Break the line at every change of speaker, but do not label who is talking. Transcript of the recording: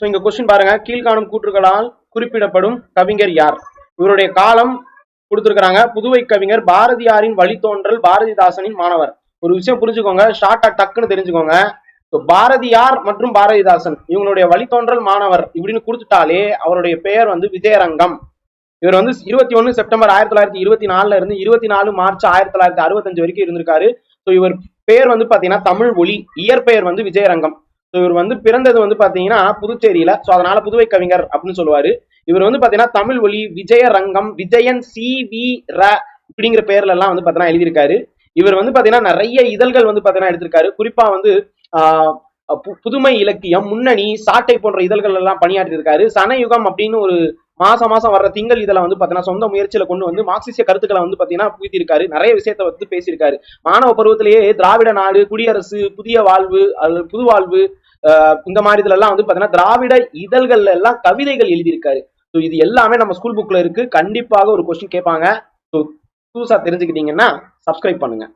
So இங்க question பாருங்க. கீழ்காணும் கூற்றுகளால் குறிப்பிடப்படும் கவிஞர் யார்? இவருடைய காலம் கொடுத்துருக்கிறாங்க. புதுவை கவிஞர் பாரதியாரின் வழித்தோன்றல் பாரதிதாசனின் மாணவர். ஒரு விஷயம் புரிஞ்சுக்கோங்க. ஷார்ட்டா டக்குன்னு தெரிஞ்சுக்கோங்க. பாரதியார் மற்றும் பாரதிதாசன் இவங்களுடைய வழித்தோன்றல் மாணவர் இப்படின்னு கொடுத்துட்டாலே அவருடைய பெயர் வந்து விஜயரங்கம். இவர் வந்து இருபத்தி ஒன்னு செப்டம்பர் ஆயிரத்தி தொள்ளாயிரத்தி இருபத்தி நாலுல இருந்து இருபத்தி நாலு மார்ச் ஆயிரத்தி தொள்ளாயிரத்தி அறுபத்தஞ்சு வரைக்கும் இருந்திருக்காரு. ஸோ இவர் பேர் வந்து பார்த்தீங்கன்னா தமிழ் ஒளி இயற்பெயர் வந்து விஜயரங்கம். ஸோ இவர் வந்து பிறந்தது வந்து பாத்தீங்கன்னா புதுச்சேரியில. ஸோ அதனால புதுவை கவிஞர் அப்படின்னு சொல்லுவாரு. இவர் வந்து பாத்தீங்கன்னா தமிழ் ஒளி விஜயரங்கம் விஜயன் சி வி ர அப்படிங்கிற பேர்ல எல்லாம் வந்து பாத்தீங்கன்னா எழுதியிருக்காரு. இவர் வந்து பாத்தீங்கன்னா நிறைய இதழ்கள் வந்து பாத்தீங்கன்னா எடுத்திருக்காரு. குறிப்பா வந்து புதுமை இலக்கியம் முன்னணி சாட்டை போன்ற இதழ்கள் எல்லாம் பணியாற்றி இருக்காரு சனயுகம் அப்படின்னு ஒரு மாசம் மாசம் வர்ற திங்கள் இதெல்லாம் வந்து பாத்தீங்கன்னா சொந்த முயற்சியில கொண்டு வந்து மார்க்சிஸ்ட கருத்துக்களை வந்து பாத்தீங்கன்னா புகுத்திருக்காரு நிறைய விஷயத்த வந்து பேசியிருக்காரு. மாணவ பருவத்திலேயே திராவிட நாடு குடியரசு புதிய வாழ்வு அல்லது புது வாழ்வு இந்த மாதிரி இதுல எல்லாம் வந்து பாத்தீங்கன்னா திராவிட இதழ்கள்ல எல்லாம் கவிதைகள் எழுதியிருக்காரு. ஸோ இது எல்லாமே நம்ம ஸ்கூல் புக்ல இருக்கு. கண்டிப்பாக ஒரு கொஸ்டின் கேட்பாங்க. ஸோ புதுசா தெரிஞ்சுக்கிட்டீங்கன்னா சப்ஸ்கிரைப் பண்ணுங்க.